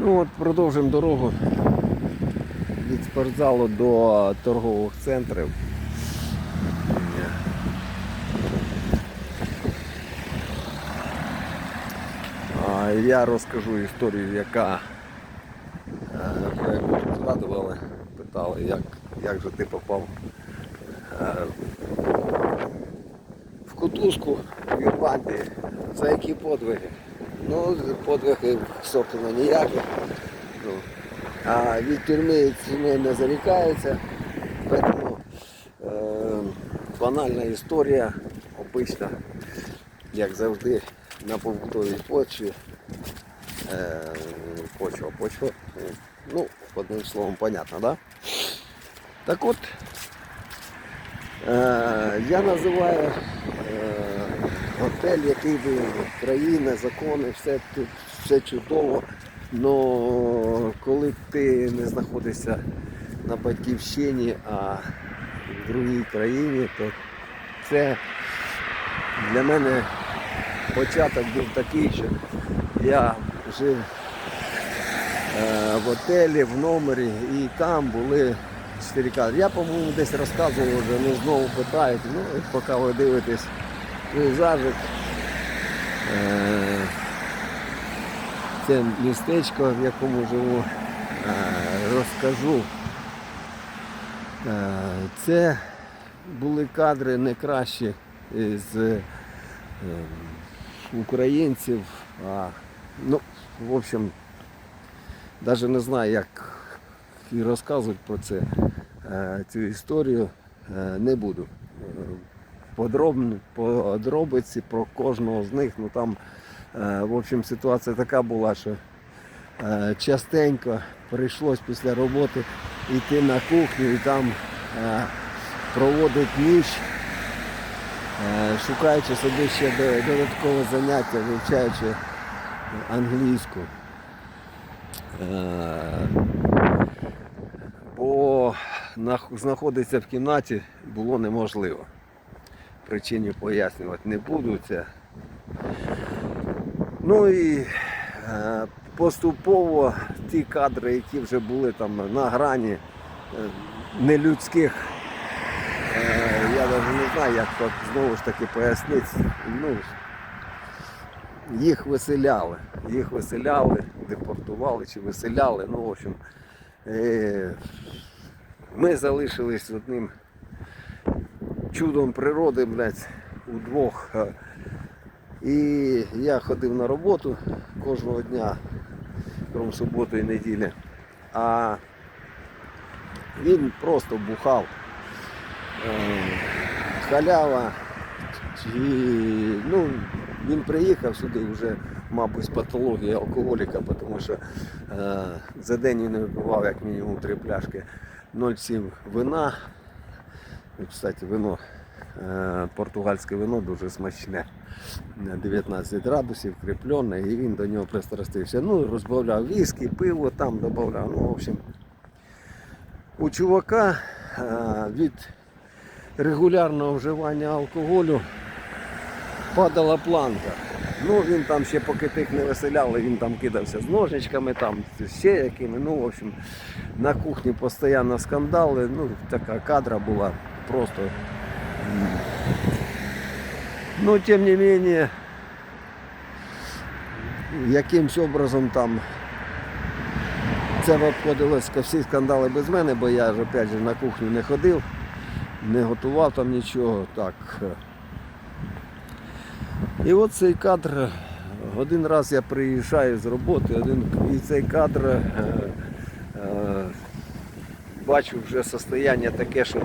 Ну от продовжимо дорогу від спортзалу до торгових центрів. Я розкажу історію, яка е, про яку згадували, питали, як, як же ти попав е, в кутузку в Ірландії, за які подвиги. Ну, подвиги, собственно, ніяких. Ну, а від тюрми ціни не зарікаються. Тому е, банальна історія, обична, як завжди, на побутовій почві. Е, почва, почва. Ну, одним словом, понятно, да? Так от, е, я називаю е, готель, який би країна, закони, все тут все чудово. Но коли ти не знаходишся на батьківщині, а в другій країні, то це для мене початок був такий, що я жив е, в готелі, в номері, і там були чотири кадри. Я, по-моєму, десь розказував вже, ну знову питають, ну поки ви дивитесь пейзажик. Е, це містечко, в якому живу, е, розкажу. Е, Це були кадри не кращі з українців. А, ну, в общем, навіть не знаю, як і розказувати про це. Цю історію не буду. Подробно, подробиці про кожного з них. Ну там, е, в общем, ситуація така була, що е, частенько прийшлось після роботи йти на кухню і там е, проводити ніч, шукаючи собі ще додаткове заняття, вивчаючи англійську. Бо знаходитися в кімнаті було неможливо. Причині пояснювати не буду це. Ну і е, поступово ті кадри, які вже були там на грані е, нелюдських, е, я навіть не знаю, як так знову ж таки пояснити. Ну, їх виселяли. Їх виселяли, депортували чи виселяли. Ну, в общем, ми залишились одним чудом природи, блядь, удвох. І я ходив на роботу кожного дня, крім суботи і неділі. А він просто бухав. Е, Халява. Чи, ну, він приїхав сюди вже, мабуть, з патології алкоголіка, тому що е, за день він випивав як мінімум три пляшки 0,7 вина. І, Кстати, вино, е, португальське вино дуже смачне. 19 градусів кріплене, і він до нього пристрастився. Ну, розбавляв віскі, пиво там додавав. Ну, в общем, у чувака е, від регулярного вживання алкоголю падала планка. Ну, він там ще поки тих не виселяли, він там кидався з ножичками, там ще якими. Ну, в общем, на кухні постійно скандали. Ну, така кадра була просто. м. Ну, тим не менее, якимсь образом там це обходилось всі скандали без мене, бо я ж опять же на кухню не ходив, не готував там нічого. Так. І от цей кадр, один раз я приїжджаю з роботи, один, і цей кадр е, е, бачу вже состояння таке, що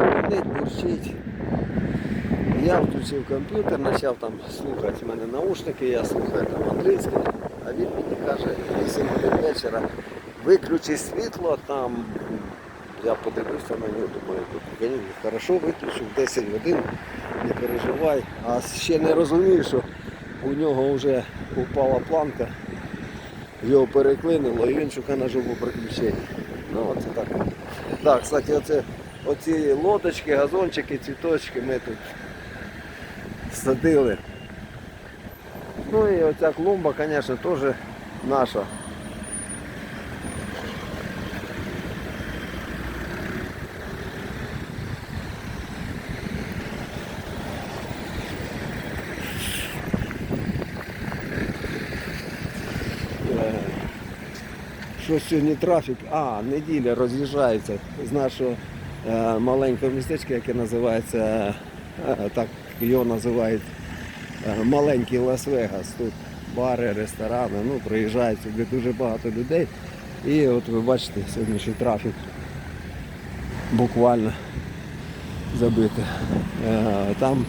щось бурчить. Я включив комп'ютер, почав там слухати в мене наушники, я слухаю там англійське, а він мені каже, 8 годин вечора, виключи світло там. Я подивився на нього, думаю, «Блін, хорошо виключив 10 годин, не переживай. А ще не розумію, що у нього вже упала планка, його переклинило і він шукає на живу приключення. Ну оце так. Так, кстати, оце, оці лодочки, газончики, цвіточки ми тут садили. Ну і оця клумба, звісно, теж наша. Е, Що сьогодні трафік? А, неділя роз'їжджається з нашого маленького містечка, яке називається, е, так його називають е, маленький Лас-Вегас. Тут бари, ресторани, ну, приїжджають сюди дуже багато людей. І от ви бачите, сьогоднішній трафік буквально забитий. Е, Там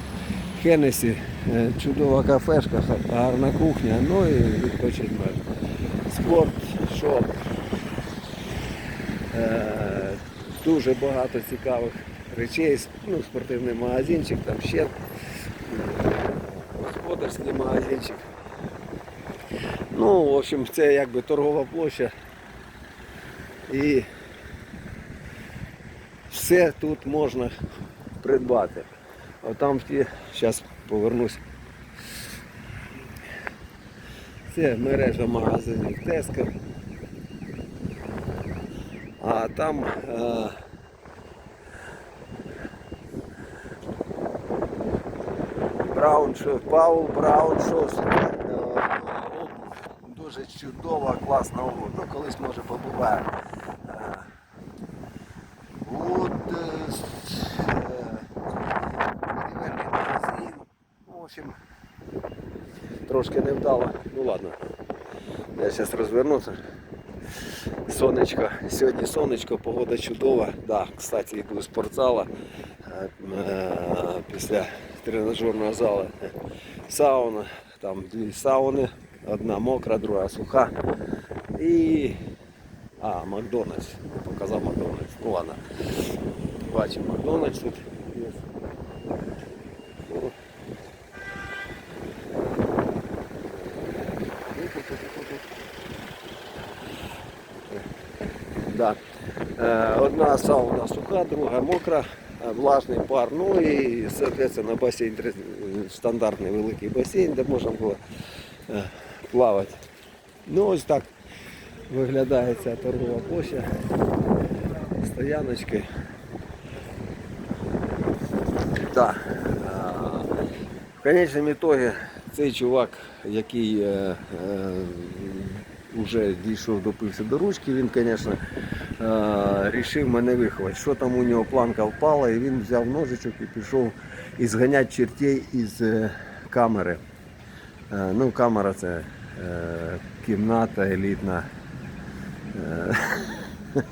Хенесі, е, чудова кафешка, гарна кухня, ну і відпочинок. Спорт, шоп. Дуже багато цікавих речей, ну, спортивний магазинчик, там ще е, господарський магазинчик. Ну, в общем, це якби торгова площа. І все тут можна придбати. А там ті, зараз повернусь. Це мережа магазинів Теска. А там е, Браун Паул Браун. Е, Дуже чудова, класна. Ну, колись може побуває. Е, От е, будівельний магазин. В общем, трошки невдало. Ну ладно. Я зараз розвернуся. Сонечко. Сьогодні сонечко, погода чудова. Да, кстати, йду з спортзала е, е, після тренажерного залу. Сауна. Там дві сауни. Одна мокра, друга суха. І. А, Макдональдс. Показав Макдональдс. Ну ладно. Бачимо Макдональдс тут. є. Ну. Да. Е, Одна сауна суха, друга мокра, е, влажний пар. Ну і, соответственно, басейн стандартний великий басейн, де можна було е, плавати. Ну ось так виглядає ця торгова площа. Стояночки. Так. В конечному ітогі цей чувак, який е, е, вже дійшов, допився до ручки, він, звісно, рішив мене виховати. Що там у нього планка впала, і він взяв ножичок і пішов ізганяти чертей із е, камери. Е, ну, камера це е, кімната елітна. Е,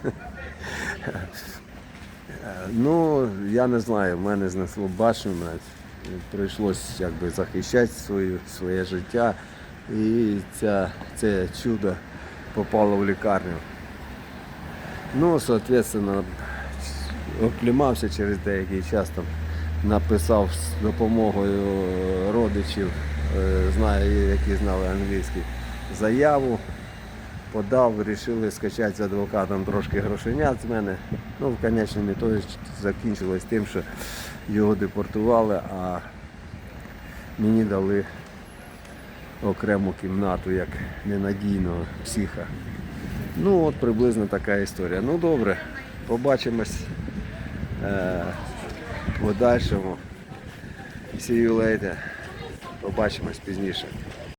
Ну, я не знаю, в мене знесло башню. Прийшлось якби захищати свою, своє життя. І ця, це чудо попало в лікарню. Ну, соответственно, оклімався через деякий час там, написав з допомогою родичів, е, знаю, які знали англійський, заяву подав, вирішили скачати з адвокатом трошки грошенят з мене. Ну, в конечному ітогі закінчилось тим, що його депортували, а мені дали окрему кімнату як ненадійного психа. Ну от приблизно така історія. Ну добре, побачимось е, подальшому. See you later. Побачимось пізніше.